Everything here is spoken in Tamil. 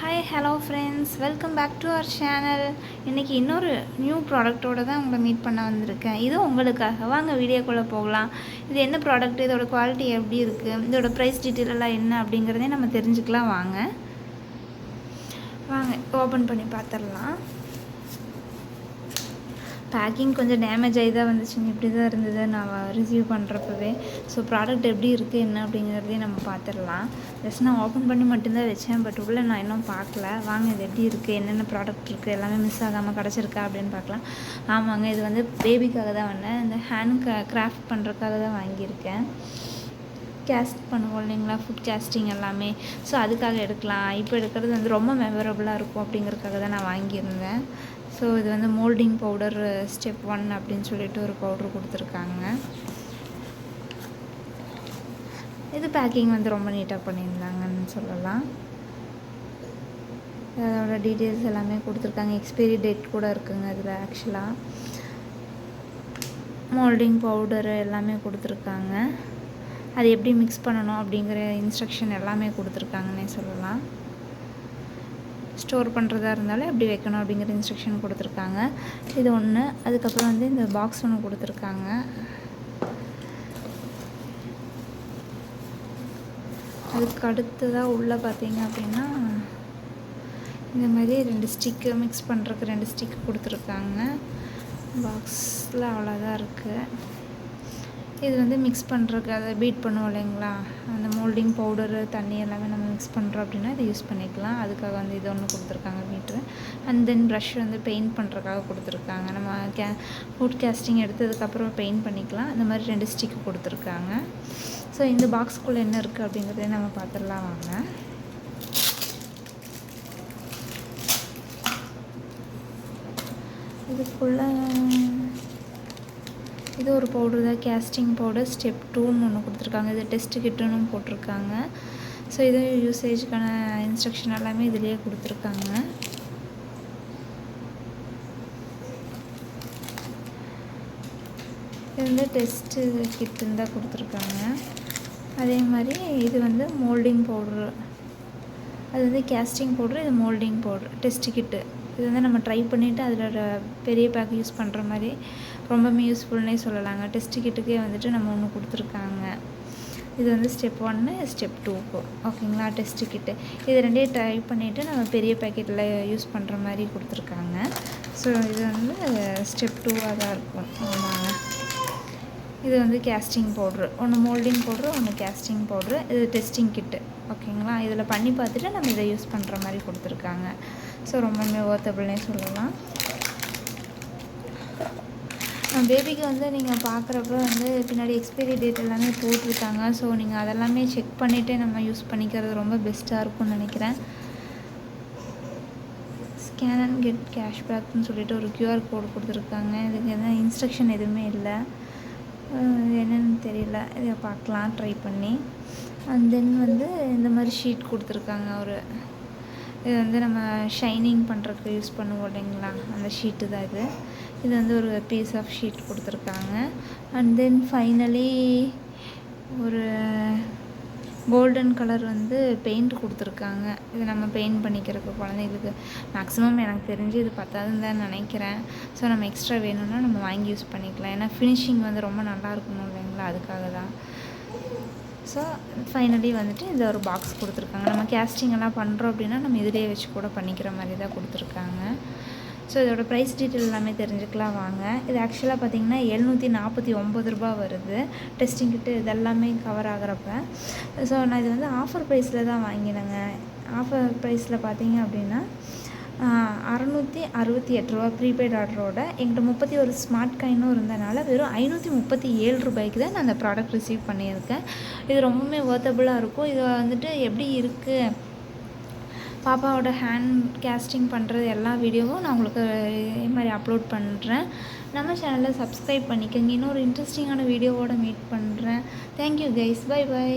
Hi hello friends welcome back to our channel இன்றைக்கி இன்னொரு நியூ ப்ராடக்ட்டோடு தான் உங்களை மீட் பண்ண வந்திருக்கேன். இது உங்களுக்காக. வாங்க வீடியோக்குள்ளே போகலாம். இது என்ன ப்ராடக்ட் இதோட குவாலிட்டி எப்படி இருக்குது இதோட ப்ரைஸ் டீட்டெயில் எல்லாம் என்ன அப்படிங்கிறதே நம்ம தெரிஞ்சுக்கலாம். வாங்க. வாங்க ஓப்பன் பண்ணி பார்த்துடலாம். பேக்கிங் கொஞ்சம் டேமேஜ் ஆகி தான் வந்துச்சுங்க. இப்படி தான் இருந்தது நான் ரிசீவ் பண்ணுறப்பவே ஸோ ப்ராடக்ட் எப்படி இருக்குது என்ன அப்படிங்கிறதையும் நம்ம பார்த்துடலாம். ஜஸ்ட் நான் ஓப்பன் பண்ணி மட்டும்தான் வச்சேன். பட் உள்ளே நான் இன்னும் பார்க்கல. வாங்க இது எப்படி இருக்குது என்னென்ன ப்ராடக்ட் இருக்குது எல்லாமே மிஸ் ஆகாமல் கிடச்சிருக்கா அப்படின்னு பார்க்கலாம். ஆமாங்க இது வந்து பேபிக்காக தான் வந்தேன். இந்த ஹேண்ட் க கிராஃப்ட் பண்ணுறதுக்காக தான் வாங்கியிருக்கேன். கேஸ்ட் பண்ணுவோம் இல்லைங்களா? ஃபுட் கேஸ்டிங் எல்லாமே. ஸோ அதுக்காக எடுக்கலாம். இப்போ எடுக்கிறது வந்து ரொம்ப மெமரபுளாக இருக்கும் அப்படிங்கிறதுக்காக தான் நான் வாங்கியிருந்தேன். ஸோ இது வந்து மோல்டிங் பவுடர் ஸ்டெப் ஒன் அப்படின்னு சொல்லிட்டு ஒரு பவுடர் கொடுத்துருக்காங்க. இது பேக்கிங் வந்து ரொம்ப நீட்டாக பண்ணியிருந்தாங்கன்னு சொல்லலாம். அதோட டீட்டெயில்ஸ் எல்லாமே கொடுத்துருக்காங்க. எக்ஸ்பைரி டேட் கூட இருக்குங்க இதில் ஆக்சுவலாக மோல்டிங் பவுடரு எல்லாமே கொடுத்துருக்காங்க. அது எப்படி மிக்ஸ் பண்ணணும் அப்படிங்கிற இன்ஸ்ட்ரக்ஷன் எல்லாமே கொடுத்துருக்காங்கன்னே சொல்லலாம். ஸ்டோர் பண்ணுறதா இருந்தாலும் எப்படி வைக்கணும் அப்படிங்கிற இன்ஸ்ட்ரக்ஷன் கொடுத்துருக்காங்க. இது ஒன்று அதுக்கப்புறம் வந்து இந்த பாக்ஸ் ஒன்று கொடுத்துருக்காங்க. அதுக்கு அடுத்ததாக உள்ளே பார்த்தீங்க அப்படின்னா இந்த மாதிரி ரெண்டு ஸ்டிக்கு மிக்ஸ் பண்ணுறதுக்கு ரெண்டு ஸ்டிக் கொடுத்துருக்காங்க. பாக்ஸில் அவ்வளோதான் இருக்குது இது வந்து மிக்ஸ் பண்ணுறதுக்கு அதை பீட் பண்ணுவோம் இல்லைங்களா? அந்த மோல்டிங் பவுடரு தண்ணி எல்லாமே நம்ம மிக்ஸ் பண்ணுறோம் அப்படின்னா இதை யூஸ் பண்ணிக்கலாம். அதுக்காக வந்து இது ஒன்று கொடுத்துருக்காங்க மீட்ரு அண்ட் தென் ப்ரஷ் வந்து பெயிண்ட் பண்ணுறதுக்காக கொடுத்துருக்காங்க. நம்ம கே ஃபுட் கேஸ்டிங் எடுத்ததுக்கப்புறம் பெயிண்ட் பண்ணிக்கலாம். இந்த மாதிரி ரெண்டு ஸ்டிக்கு கொடுத்துருக்காங்க. ஸோ இந்த பாக்ஸ்க்குள்ளே என்ன இருக்குது அப்படிங்கிறத நம்ம பார்த்துடலாம் வாங்க. இதுக்குள்ளே இது ஒரு பவுடர் தான். கேஸ்டிங் பவுடர் ஸ்டெப் டூன்னு ஒன்று கொடுத்துருக்காங்க. இது டெஸ்ட் கிட்டுன்னு போட்டிருக்காங்க. ஸோ இது யூசேஜுக்கான இன்ஸ்ட்ரக்ஷன் எல்லாமே இதிலேயே கொடுத்துருக்காங்க. இது வந்து டெஸ்ட்டு கிட்டுன்னு தான் கொடுத்துருக்காங்க. அதே மாதிரி இது வந்து மோல்டிங் பவுட்ரு அது வந்து கேஸ்டிங் பவுட்ரு இது மோல்டிங் பவுட்ரு டெஸ்ட் கிட்டு இது வந்து நம்ம ட்ரை பண்ணிவிட்டு அதில் பெரிய பேக் யூஸ் பண்ணுற மாதிரி ரொம்பவுமே யூஸ்ஃபுல்னே சொல்லலாங்க. டெஸ்ட் கிட்டுக்கே வந்துட்டு நம்ம ஒன்று கொடுத்துருக்காங்க. இது வந்து ஸ்டெப் ஒன்று ஸ்டெப் டூ ஓகேங்களா டெஸ்ட் கிட்டு. இது ரெண்டையும் ட்ரை பண்ணிவிட்டு நம்ம பெரிய பேக்கெட்டில் யூஸ் பண்ணுற மாதிரி கொடுத்துருக்காங்க. ஸோ இது வந்து ஸ்டெப் டூவாக தான் இருக்கும். ஆமாங்க. இது வந்து கேஸ்டிங் பவுட்ரு ஒன்று மோல்டிங் பவுட்ரு ஒன்று கேஸ்டிங் பவுட்ரு இது டெஸ்டிங் கிட்டு ஓகேங்களா இதில் பண்ணி பார்த்துட்டு நம்ம இதை யூஸ் பண்ணுற மாதிரி கொடுத்துருக்காங்க. ஸோ ரொம்பவுமே ஓர்த்தபிள்னே சொல்லலாம். பேபிக்கு வந்து நீங்கள் பார்க்குறப்ப வந்து பின்னாடி எக்ஸ்பைரி டேட் எல்லாமே போட்டிருக்காங்க. ஸோ நீங்கள் அதெல்லாமே செக் பண்ணிவிட்டு நம்ம யூஸ் பண்ணிக்கிறது ரொம்ப பெஸ்ட்டாக இருக்கும்னு நினைக்கிறேன். ஸ்கேன் அண்ட் கெட் கேஷ்பேக்னு சொல்லிட்டு ஒரு க்யூஆர் கோடு கொடுத்துருக்காங்க. இதுக்கு எதுவும் இன்ஸ்ட்ரக்ஷன் எதுவுமே இல்லை. என்னென்னு தெரியல. இதை பார்க்கலாம் ட்ரை பண்ணி. அண்ட் தென் வந்து இந்த மாதிரி ஷீட் கொடுத்துருக்காங்க ஒரு இது வந்து நம்ம ஷைனிங் பண்ணுறதுக்கு யூஸ் பண்ணுவோம் இல்லைங்களா? அந்த ஷீட்டு தான் இது. இது வந்து ஒரு பீஸ் ஆஃப் ஷீட் கொடுத்துருக்காங்க. அண்ட் தென் ஃபைனலி ஒரு கோல்டன் கலர் வந்து பெயிண்ட் கொடுத்துருக்காங்க. இது நம்ம பெயிண்ட் பண்ணிக்கிறதுக்கு குழந்தைங்களுக்கு மேக்ஸிமம் எனக்கு தெரிஞ்சு இது பத்தாதுன்னு தான் நினைக்கிறேன். ஸோ நம்ம எக்ஸ்ட்ரா வேணும்னா நம்ம வாங்கி யூஸ் பண்ணிக்கலாம். ஏன்னா ஃபினிஷிங் வந்து ரொம்ப நல்லா இருக்கணும் இல்லைங்களா? அதுக்காக தான். ஸோ ஃபைனலி வந்துட்டு இந்த ஒரு பாக்ஸ் கொடுத்துருக்காங்க. நம்ம கேஸ்டிங் எல்லாம் பண்ணுறோம் அப்படின்னா நம்ம இதிலேயே வச்சு கூட பண்ணிக்கிற மாதிரி தான் கொடுத்துருக்காங்க. ஸோ இதோட ப்ரைஸ் டீட்டெயில் எல்லாமே தெரிஞ்சுக்கலாம் வாங்க. இது ஆக்சுவலாக பார்த்திங்கன்னா எழுநூற்றி நாற்பத்தி ஒம்பது ரூபா வருது. டெஸ்டிங் கிட்டு இதெல்லாமே கவர் ஆகிறப்ப. ஸோ நான் இது வந்து ஆஃபர் ப்ரைஸில் தான் வாங்கினேங்க. ஆஃபர் ப்ரைஸில் பார்த்தீங்க அப்படின்னா அறநூற்றி அறுபத்தி எட்டு ரூபா ப்ரீபெய்ட் ஆர்டரோட எங்கிட்ட முப்பத்தி ஒரு ஸ்மார்ட் காயினும் இருந்தனால வெறும் ஐநூற்றி முப்பத்தி ஏழு ரூபாய்க்கு தான் நான் அந்த ப்ராடக்ட் ரிசீவ் பண்ணியிருக்கேன். இது ரொம்பவுமே ஒர்த்தபுளாக இருக்கும். இது வந்துட்டு எப்படி இருக்குது பாப்பாவோட ஹேண்ட் கேஸ்டிங் பண்ணுறது எல்லா வீடியோவும் நான் உங்களுக்கு இதே மாதிரி அப்லோட் பண்ணுறேன் நம்ம சேனலில் சப்ஸ்கிரைப் பண்ணிக்கோங்க. இன்னொரு இன்ட்ரெஸ்டிங்கான வீடியோவோட மீட் பண்ணுறேன் தேங்க்யூ கைஸ் பை பை